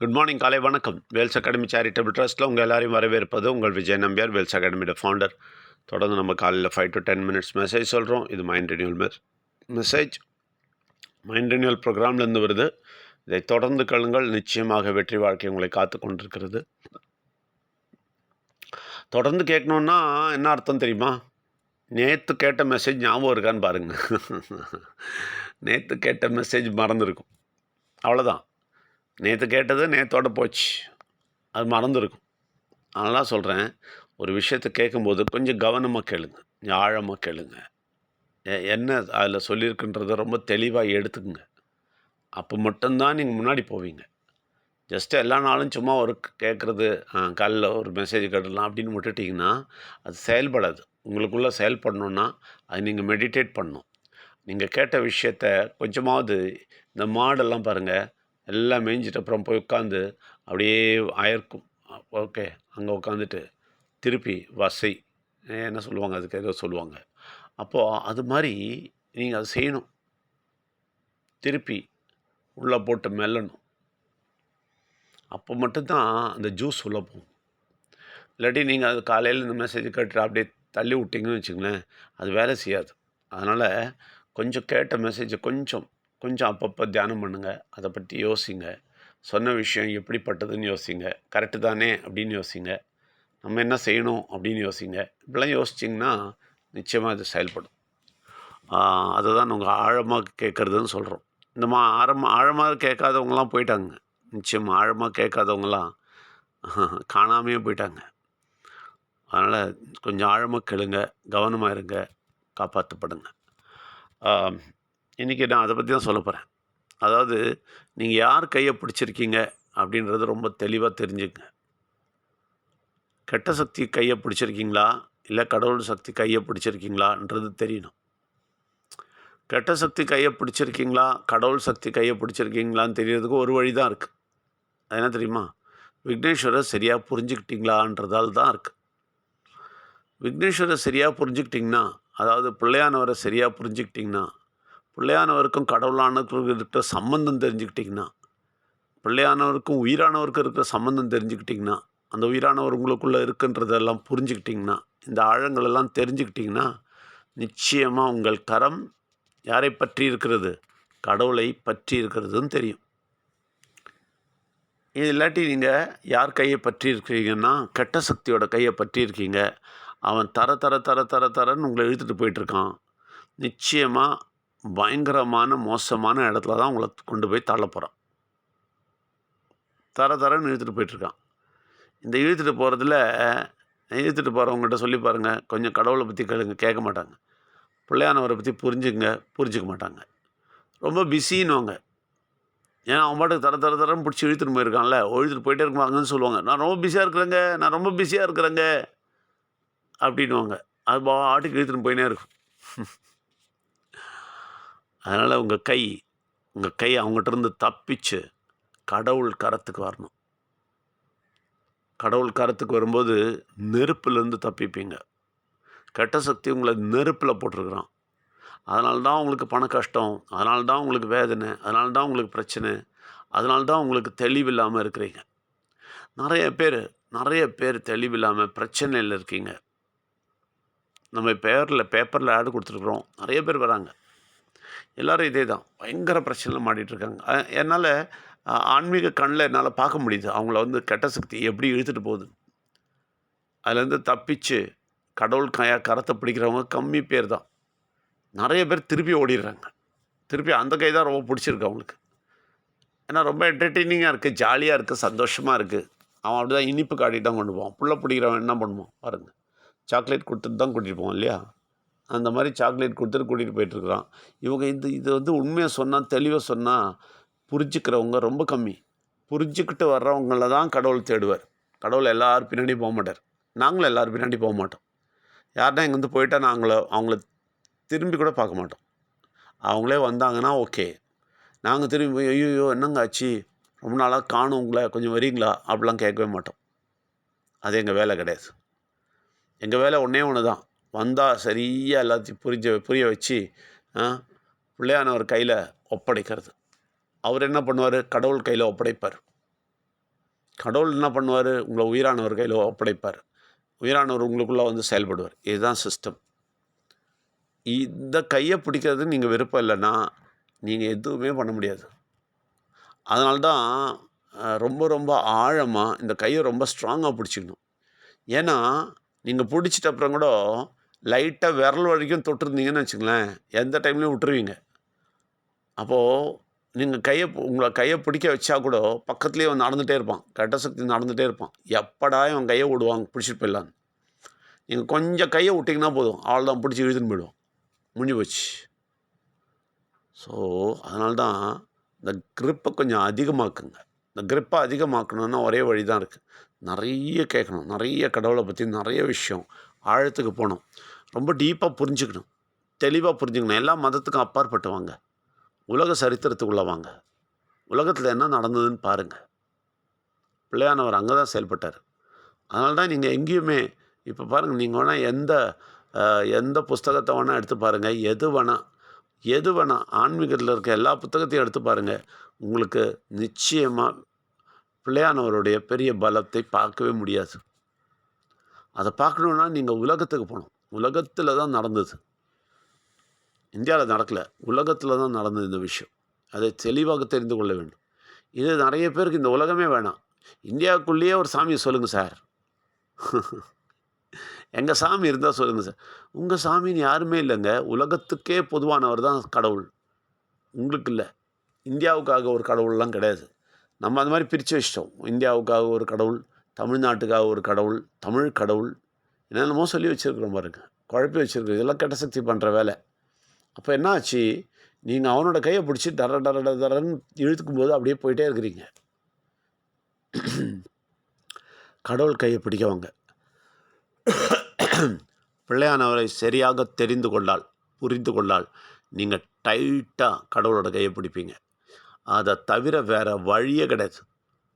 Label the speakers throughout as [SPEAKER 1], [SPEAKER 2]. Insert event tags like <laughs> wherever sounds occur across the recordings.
[SPEAKER 1] Good morning காலை வணக்கம். Wales academy charitable ட்ரஸ்ட்டில் உங்கள் எல்லாரையும் வரவேற்பது உங்கள் விஜய் நம்பியார் வேல்ஸ் அகாடமியோட ஃபவுண்டர் தொடர்ந்து நம்ம காலையில் five to ten minutes message சொல்கிறோம் இது மைண்ட் ரினியூல் மெஸ் மெசேஜ் மைண்ட் ரினியூல் ப்ரோக்ராம்லேருந்து வருது. இதை தொடர்ந்து கழுங்கள் நிச்சயமாக வெற்றி வாழ்க்கை உங்களை காத்து கொண்டிருக்கிறது. தொடர்ந்து கேட்கணுன்னா என்ன அர்த்தம் தெரியுமா? நேற்று கேட்ட மெசேஜ் ஞாபகம் இருக்கான்னு பாருங்கள் <laughs> நேற்று கேட்ட மெசேஜ் மறந்துருக்கும். அவ்வளோதான் நேற்று கேட்டது நேற்றோட போச்சு. அது மறந்துருக்கும். அதனால் சொல்கிறேன் ஒரு விஷயத்தை கேட்கும்போது கொஞ்சம் கவனமாக கேளுங்க. கொஞ்சம் ஆழமாக கேளுங்க என்ன அதில் சொல்லியிருக்குன்றத ரொம்ப தெளிவாக எடுத்துக்கோங்க. அப்போ மட்டும்தான் நீங்கள் முன்னாடி போவீங்க. ஜஸ்ட்டு எல்லா நாளும் சும்மா ஒரு கேட்குறது காலைல ஒரு மெசேஜ் கட்டலாம் அப்படின்னு விட்டுட்டிங்கன்னா அது செயல்படாது. உங்களுக்குள்ளே செயல்படணுன்னா அது நீங்கள் மெடிடேட் பண்ணணும். நீங்கள் கேட்ட விஷயத்த கொஞ்சமாவது இந்த மாடெல்லாம் பாருங்கள் எல்லாம் மேய்ஞ்சிட்டு அப்புறம் போய் உட்காந்து அப்படியே ஆயிருக்கும். ஓகே அங்கே உட்காந்துட்டு திருப்பி வசை. என்ன சொல்லுவாங்க? அதுக்கு ஏதோ சொல்லுவாங்க. அப்போது அது மாதிரி நீங்கள் அதை செய்யணும். திருப்பி உள்ளே போட்டு மெல்லணும். அப்போ மட்டும்தான் அந்த ஜூஸ் உள்ளே போகும். இல்லாட்டி நீங்கள் அது காலையில் இந்த மெசேஜ் கேட்டு அப்படியே தள்ளி விட்டிங்கன்னு வச்சுங்களேன் அது வேலை செய்யாது. அதனால் கொஞ்சம் கேட்ட மெசேஜை கொஞ்சம் கொஞ்சம் அப்பப்போ தியானம் பண்ணுங்கள் அதை பற்றி யோசிங்க. சொன்ன விஷயம் எப்படிப்பட்டதுன்னு யோசிங்க. கரெக்டு தானே அப்படின்னு யோசிங்க. நம்ம என்ன செய்யணும் அப்படின்னு யோசிங்க. இப்படிலாம் யோசிச்சிங்கன்னா நிச்சயமாக இது செயல்படும். அதை தான் நாங்கள் ஆழமாக கேட்குறதுன்னு சொல்கிறோம் இந்த மா ஆழமாக ஆழமாக கேட்காதவங்களாம் போயிட்டாங்க. நிச்சயமாக ஆழமாக கேட்காதவங்களாம் <laughs> காணாமையே போயிட்டாங்க. அதனால் கொஞ்சம் ஆழமாக கேளுங்க கவனமாக இருங்க காப்பாற்றப்படுங்க இன்றைக்கி நான் அதை பற்றி தான் சொல்ல போகிறேன் அதாவது நீங்கள் யார் கையை பிடிச்சிருக்கீங்க அப்படின்றது ரொம்ப தெளிவாக தெரிஞ்சுங்க கெட்ட சக்தி கையை பிடிச்சிருக்கீங்களா? இல்லை கடவுள் சக்தி கையை பிடிச்சிருக்கீங்களான்றது தெரியணும். கெட்ட சக்தி கையை பிடிச்சிருக்கீங்களா? கடவுள் சக்தி கையை பிடிச்சிருக்கீங்களான்னு தெரியறதுக்கு ஒரு வழி தான் இருக்குது அது என்ன தெரியுமா? விக்னேஸ்வரை சரியாக புரிஞ்சுக்கிட்டீங்களான்றதால் தான் இருக்குது விக்னேஸ்வரை சரியாக புரிஞ்சுக்கிட்டிங்கன்னா அதாவது பிள்ளையானவரை சரியாக புரிஞ்சுக்கிட்டிங்கன்னா பிள்ளையானவருக்கும் கடவுளானவருக்கும் இருக்கிற சம்பந்தம் தெரிஞ்சுக்கிட்டிங்கன்னா பிள்ளையானவருக்கும் உயிரானவருக்கும் இருக்கிற சம்பந்தம் தெரிஞ்சுக்கிட்டிங்கன்னா அந்த உயிரானவர் உங்களுக்குள்ளே இருக்குன்றதெல்லாம் புரிஞ்சுக்கிட்டிங்கன்னா இந்த ஆழங்கள் எல்லாம் தெரிஞ்சுக்கிட்டிங்கன்னா நிச்சயமாக உங்கள் கரம் யாரை பற்றி இருக்கிறது? கடவுளை பற்றி இருக்கிறதுன்னு தெரியும். இது இல்லாட்டி நீங்கள் யார் கையை பற்றி இருக்கிறீங்கன்னா கெட்ட சக்தியோட கையை பற்றி இருக்கீங்க. அவன் தர தர தர தர தரன்னு உங்களை இழுத்துட்டு போயிட்டுருக்கான் நிச்சயமாக பயங்கரமான மோசமான இடத்துல தான் உங்களை கொண்டு போய் தள்ள போகிறான் தர தரன்னு இழுத்துட்டு போயிட்டுருக்கான். இந்த இழுத்துட்டு போகிறதுல இழுத்துட்டு போகிறவங்ககிட்ட சொல்லி பாருங்கள் கொஞ்சம் கடவுளை பற்றி கேளுங்க. கேட்க மாட்டாங்க. பிள்ளையானவரை பற்றி புரிஞ்சுக்குங்க. புரிஞ்சுக்க மாட்டாங்க. ரொம்ப பிஸின்னுவாங்க. ஏன்னா அவன் பாட்டுக்கு தர தர தரம் பிடிச்சி இழுத்துட்டு போயிருக்கான்ல. இழுத்துட்டு போயிட்டே இருக்குவாங்கன்னு சொல்லுவாங்க. நான் ரொம்ப பிஸியாக இருக்கிறேங்க. நான் ரொம்ப பிஸியாக இருக்கிறேங்க. அப்படின்னுவாங்க. அது பாட்டுக்கு இழுத்துட்டு போயினே இருக்கும். அதனால் உங்கள் கை உங்கள் கை அவங்ககிட்டருந்து தப்பிச்சு கடவுள் கரத்துக்கு வரணும். கடவுள் கரத்துக்கு வரும்போது நெருப்புலேருந்து தப்பிப்பீங்க. கெட்ட சக்தி உங்களை நெருப்பில் போட்டிருக்கிறான். அதனால தான் உங்களுக்கு பண கஷ்டம் அதனால தான் உங்களுக்கு வேதனை அதனால தான் உங்களுக்கு பிரச்சனை அதனால தான் உங்களுக்கு தெளிவில்லாமல் இருக்கிறீங்க. நிறைய பேர் நிறைய பேர் தெளிவில்லாமல் பிரச்சனையில் இருக்கீங்க. நம்ம பேரில் பேப்பரில் ஆடு கொடுத்துருக்குறோம். நிறைய பேர் வராங்க. எல்லோரும் இதே தான் பயங்கர பிரச்சனையில் மாட்டிகிட்ருக்காங்க என்னால் ஆன்மீக கண்ணில் என்னால் பார்க்க முடியுது. அவங்கள வந்து கெட்ட சக்தி எப்படி இழுத்துட்டு போகுது அதுலேருந்து தப்பிச்சு கடவுள் காயா கரத்தை பிடிக்கிறவங்க கம்மி பேர் தான். நிறைய பேர் திருப்பி ஓடிடுறாங்க. திருப்பி அந்த கை தான் ரொம்ப பிடிச்சிருக்கு அவங்களுக்கு. ஏன்னா ரொம்ப என்டர்டெய்னிங்காக இருக்குது ஜாலியாக இருக்குது சந்தோஷமாக இருக்குது அவன் அப்படி தான் இனிப்பு காட்டிட்டு தான் கொண்டு போவான். புள்ள பிடிக்கிறவன் என்ன பண்ணுவான்? பாருங்கள் சாக்லேட் கொடுத்துட்டு தான் கூட்டிகிட்டு போவான் இல்லையா? அந்த மாதிரி சாக்லேட் கொடுத்துட்டு கூட்டிகிட்டு போயிட்டுருக்குறான். இவங்க இது இது வந்து உண்மையாக சொன்னால் தெளிவாக சொன்னால் புரிஞ்சுக்கிறவங்க ரொம்ப கம்மி. புரிஞ்சுக்கிட்டு வர்றவங்கள தான் கடவுள் தேடுவார். கடவுள் எல்லார் பின்னாடி போக மாட்டார். நாங்களும் எல்லார் பின்னாடி போக மாட்டோம். யாருன்னா இங்கேருந்து போயிட்டால் நாங்கள அவங்கள திரும்பி கூட பார்க்க மாட்டோம். அவங்களே வந்தாங்கன்னா ஓகே. நாங்கள் திரும்பி போய் ஐயோ என்னங்க ஆச்சு? ரொம்ப நாளாக காணும் உங்களை கொஞ்சம் வரீங்களா? அப்படிலாம் கேட்கவே மாட்டோம். அது எங்கள் வேலை கிடையாது. எங்கள் வேலை ஒன்றே ஒன்று தான் வந்தால் சரியாக எல்லாத்தையும் புரிஞ்ச புரிய வச்சு பிள்ளையானவர் கையில் ஒப்படைக்கிறது. அவர் என்ன பண்ணுவார்? கடவுள் கையில் ஒப்படைப்பார். கடவுள் என்ன பண்ணுவார்? உங்களை உயிரானவர் கையில் ஒப்படைப்பார். உயிரானவர் உங்களுக்குள்ளே வந்து செயல்படுவார். இதுதான் சிஸ்டம் இந்த கையை பிடிக்கிறது நீங்கள் விருப்பம் இல்லைன்னா நீங்கள் எதுவுமே பண்ண முடியாது. அதனால தான் ரொம்ப ரொம்ப ஆழமாக இந்த கையை ரொம்ப ஸ்ட்ராங்காக பிடிச்சிக்கணும். ஏன்னா நீங்கள் பிடிச்சிட்ட அப்புறம் கூட லைட்டாக விரல் வரைக்கும் தொட்டிருந்தீங்கன்னு வச்சுங்களேன் எந்த டைம்லையும் விட்டுருவீங்க. அப்போது நீங்கள் கையை உங்களை கையை பிடிக்க வச்சா கூட பக்கத்துலேயே அவன் நடந்துகிட்டே இருப்பான். கெட்ட சக்தி நடந்துகிட்டே இருப்பான். எப்படா இவன் கையை விடுவாங்க பிடிச்சிட்டு போயிடலான்னு நீங்கள் கொஞ்சம் கையை விட்டிங்கன்னா போதும். அவள் தான் பிடிச்சி இழுத்துன்னு போயிடுவோம் முடிஞ்சு போச்சு. ஸோ அதனால்தான் இந்த க்ரிப்பை கொஞ்சம் அதிகமாக்குங்க. இந்த க்ரிப்பை அதிகமாக்கணுன்னா ஒரே வழி தான் இருக்குது நிறைய கேட்கணும். நிறைய கடவுளை பற்றி நிறைய விஷயம். ஆழத்துக்கு போகணும். ரொம்ப டீப்பாக புரிஞ்சுக்கணும். தெளிவாக புரிஞ்சுக்கணும். எல்லா மதத்துக்கும் அப்பாற்பட்டு வாங்க உலக சரித்திரத்துக்குள்ளே வாங்க உலகத்தில் என்ன நடந்ததுன்னு பாருங்கள் பிள்ளையானவர் அங்கே தான் செயல்பட்டார். அதனால தான் நீங்கள் எங்கேயுமே இப்போ பாருங்கள் நீங்கள் வேணால் எந்த எந்த புஸ்தகத்தை வேணால் எடுத்து பாருங்கள் எது வேணால் எது வேணால் ஆன்மீகத்தில் இருக்க எல்லா புத்தகத்தையும் எடுத்து பாருங்கள் உங்களுக்கு நிச்சயமாக பிள்ளையானவருடைய பெரிய பலத்தை பார்க்கவே முடியாது. அதை பார்க்கணுன்னா நீங்கள் உலகத்துக்கு போகணும் உலகத்தில் தான் நடந்தது. இந்தியாவில் நடக்கலை. உலகத்தில் தான் நடந்தது இந்த விஷயம். அதை தெளிவாக தெரிந்து கொள்ள வேண்டும். இது நிறைய பேருக்கு இந்த உலகமே வேணாம். இந்தியாவுக்குள்ளேயே ஒரு சாமியை சொல்லுங்கள் சார். எங்கள் சாமி இருந்தால் சொல்லுங்கள் சார். உங்கள் சாமின்னு யாருமே இல்லைங்க. உலகத்துக்கே பொதுவானவர் தான் கடவுள். உங்களுக்கு இல்லை. இந்தியாவுக்காக ஒரு கடவுள்லாம் கிடையாது. நம்ம அந்த மாதிரி பிரித்து வச்சிட்டோம். இந்தியாவுக்காக ஒரு கடவுள். தமிழ்நாட்டுக்காக ஒரு கடவுள் தமிழ் கடவுள். என்னென்னமோ சொல்லி வச்சுருக்குறோம் பாருங்க. குழப்பி வச்சுருக்கோம் இதெல்லாம் கெட்ட சக்தி பண்ணுற வேலை. அப்போ என்ன ஆச்சு? நீங்கள் அவனோட கையை பிடிச்சி டர டர டர டரன்னு இழுத்துக்கும் போது அப்படியே போயிட்டே இருக்கிறீங்க. கடவுள் கையை பிடிக்கவங்க. பிள்ளையானவரை சரியாக தெரிந்து கொண்டால் புரிந்து கொண்டால் நீங்கள் டைட்டாக கடவுளோட கையை பிடிப்பீங்க. அதை தவிர வேறு வழியே கிடையாது.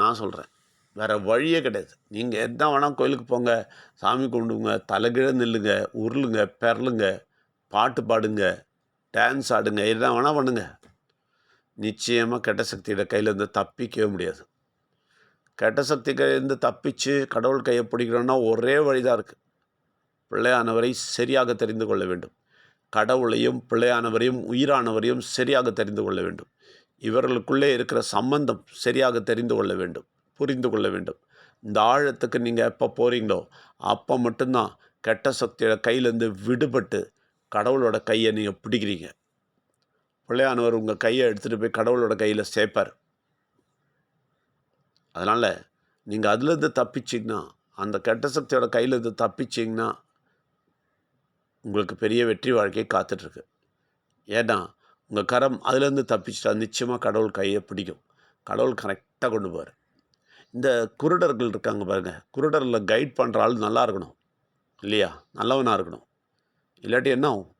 [SPEAKER 1] நான் சொல்கிறேன் வேறு வழியே கிடையாது. நீங்கள் என்ன வேணால் கோயிலுக்கு போங்க சாமி கும்பிடுங்க தலைகீழ நில்லுங்க உருளுங்க பெரளுங்க பாட்டு பாடுங்க டான்ஸ் ஆடுங்க என்ன வேணால் பண்ணுங்க. நிச்சயமாக கெட்ட சக்தியோட கையிலேருந்து தப்பிக்கவே முடியாது. கெட்ட சக்தி கையிலேருந்து தப்பிச்சு கடவுள் கையை பிடிக்கிறோன்னா ஒரே வழி தான் இருக்குது பிள்ளையானவரை சரியாக தெரிந்து கொள்ள வேண்டும். கடவுளையும் பிள்ளையானவரையும் உயிரானவரையும் சரியாக தெரிந்து கொள்ள வேண்டும். இவர்களுக்குள்ளே இருக்கிற சம்பந்தம் சரியாக தெரிந்து கொள்ள வேண்டும். புரிந்து கொள்ள வேண்டும். இந்த ஆழத்துக்கு நீங்கள் எப்போ போகிறீங்களோ அப்போ மட்டும்தான் கெட்ட சக்தியோட கையிலேருந்து விடுபட்டு கடவுளோட கையை நீங்கள் பிடிக்கிறீங்க. பிள்ளையானவர் உங்கள் கையை எடுத்துகிட்டு போய் கடவுளோட கையில் சேர்ப்பார். அதனால் நீங்கள் அதுலேருந்து தப்பிச்சிங்கன்னா அந்த கெட்ட சக்தியோட கையிலேருந்து தப்பிச்சிங்கன்னா உங்களுக்கு பெரிய வெற்றி வாழ்க்கையை காத்துட்ருக்கு. ஏன்னா உங்கள் கரம் அதுலேருந்து தப்பிச்சிட்டா நிச்சயமாக கடவுள் கையை பிடிக்கும். கடவுள் கரெக்டாக கொண்டு போவார். இந்த குருடர்கள் இருக்காங்க பாருங்கள் குருடரில் கைட் பண்ணுற ஆள் நல்லா இருக்கணும். இல்லையா? நல்லவனாக இருக்கணும். இல்லாட்டி என்ன ஆகும்?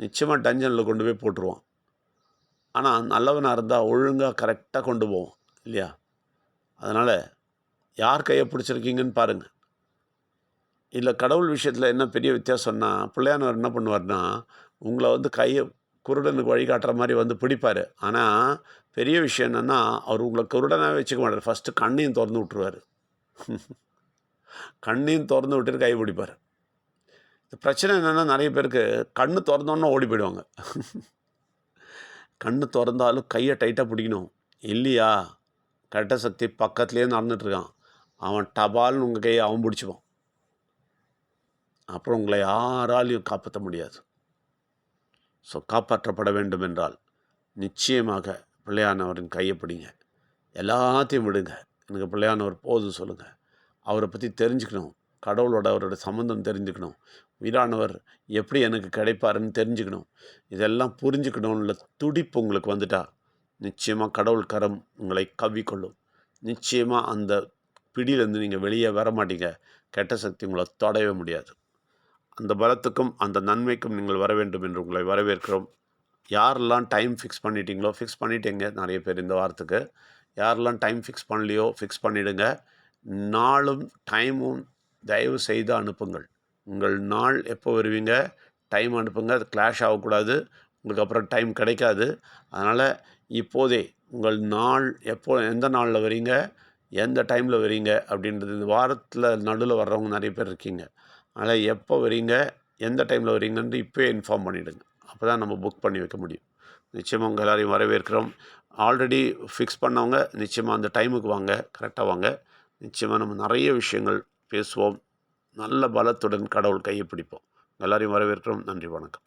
[SPEAKER 1] நிச்சயமாக டஞ்சனில் கொண்டு போய் போட்டுருவான். ஆனால் நல்லவனாக இருந்தால் ஒழுங்காக கரெக்டாக கொண்டு போவோம் இல்லையா? அதனால் யார் கையை பிடிச்சிருக்கீங்கன்னு பாருங்கள் இல்லை கடவுள் விஷயத்தில் என்ன பெரிய வித்தியாசம்னா பிள்ளையானவர் என்ன பண்ணுவார்னா உங்களை வந்து கையை குருடனுக்கு வழிகாட்டுற மாதிரி வந்து பிடிப்பார். ஆனால் பெரிய விஷயம் என்னென்னா அவர் உங்களை குருடனாகவே வச்சுக்க மாட்டார். ஃபஸ்ட்டு கண்ணையும் திறந்து விட்டுருவார். கண்ணையும் திறந்து விட்டுட்டு கை பிடிப்பார். இந்த பிரச்சனை என்னென்னா நிறைய பேருக்கு கண்ணு திறந்தோன்னே ஓடி போயிடுவாங்க. கண்ணு திறந்தாலும் கையை டைட்டாக பிடிக்கணும். இல்லையா? கட்ட சக்தி பக்கத்துலேயே நடந்துட்டுருக்கான். அவன் டபால்னு உங்கள் கையை அவன் பிடிச்சிப்பான். அப்புறம் உங்களை யாராலையும் காப்பாற்ற முடியாது. ஸோ காப்பாற்றப்பட வேண்டும் என்றால் நிச்சயமாக பிள்ளையானவரின் கையை பிடிங்க. எல்லாத்தையும் விடுங்க. எனக்கு பிள்ளையானவர் போதும் சொல்லுங்கள் அவரை பற்றி தெரிஞ்சுக்கணும். கடவுளோட அவரோட சம்மந்தம் தெரிஞ்சுக்கணும். உயிரானவர் எப்படி எனக்கு கிடைப்பாருன்னு தெரிஞ்சுக்கணும். இதெல்லாம் புரிஞ்சுக்கணும்ல துடிப்பு உங்களுக்கு வந்துட்டா நிச்சயமாக கடவுள் கரம் உங்களை கவ்விக்கொள்ளும். நிச்சயமாக அந்த பிடியிலேருந்து நீங்கள் வெளியே வர மாட்டீங்க. கெட்ட சக்தி உங்களை தொடவே முடியாது. அந்த பலத்துக்கும் அந்த நன்மைக்கும் நீங்கள் வர வேண்டும் என்று உங்களை வரவேற்கிறோம். யாரெல்லாம் டைம் ஃபிக்ஸ் பண்ணிட்டீங்களோ ஃபிக்ஸ் பண்ணிட்டீங்க நிறைய பேர் இந்த வாரத்துக்கு. யாரெல்லாம் டைம் ஃபிக்ஸ் பண்ணலையோ ஃபிக்ஸ் பண்ணிவிடுங்க நாளும் டைமும் தயவு செய்து அனுப்புங்கள். உங்கள் நாள் எப்போ வருவீங்க? டைம் அனுப்புங்க. அது கிளாஷ் ஆகக்கூடாது. உங்களுக்கு அப்புறம் டைம் கிடைக்காது. அதனால் இப்போதே உங்கள் நாள் எப்போ எந்த நாளில் வரீங்க? எந்த டைமில் வரீங்க? அப்படின்றது இந்த வாரத்தில் நடுவில் வர்றவங்க நிறைய பேர் இருக்கீங்க. அதனால் எப்போ வரீங்க எந்த டைமில் வரீங்கன்னு இப்போயே இன்ஃபார்ம் பண்ணிவிடுங்க அப்போ தான் நம்ம புக் பண்ணி வைக்க முடியும். நிச்சயமாக உங்கள் எல்லோரையும் வரவேற்கிறோம். ஆல்ரெடி ஃபிக்ஸ் பண்ணவங்க நிச்சயமாக அந்த டைமுக்கு வாங்க கரெக்டாக வாங்க. நிச்சயமாக நம்ம நிறைய விஷயங்கள் பேசுவோம். நல்ல பலத்துடன் கடவுள் கையை பிடிப்போம். எல்லாரையும் வரவேற்கிறோம். நன்றி வணக்கம்.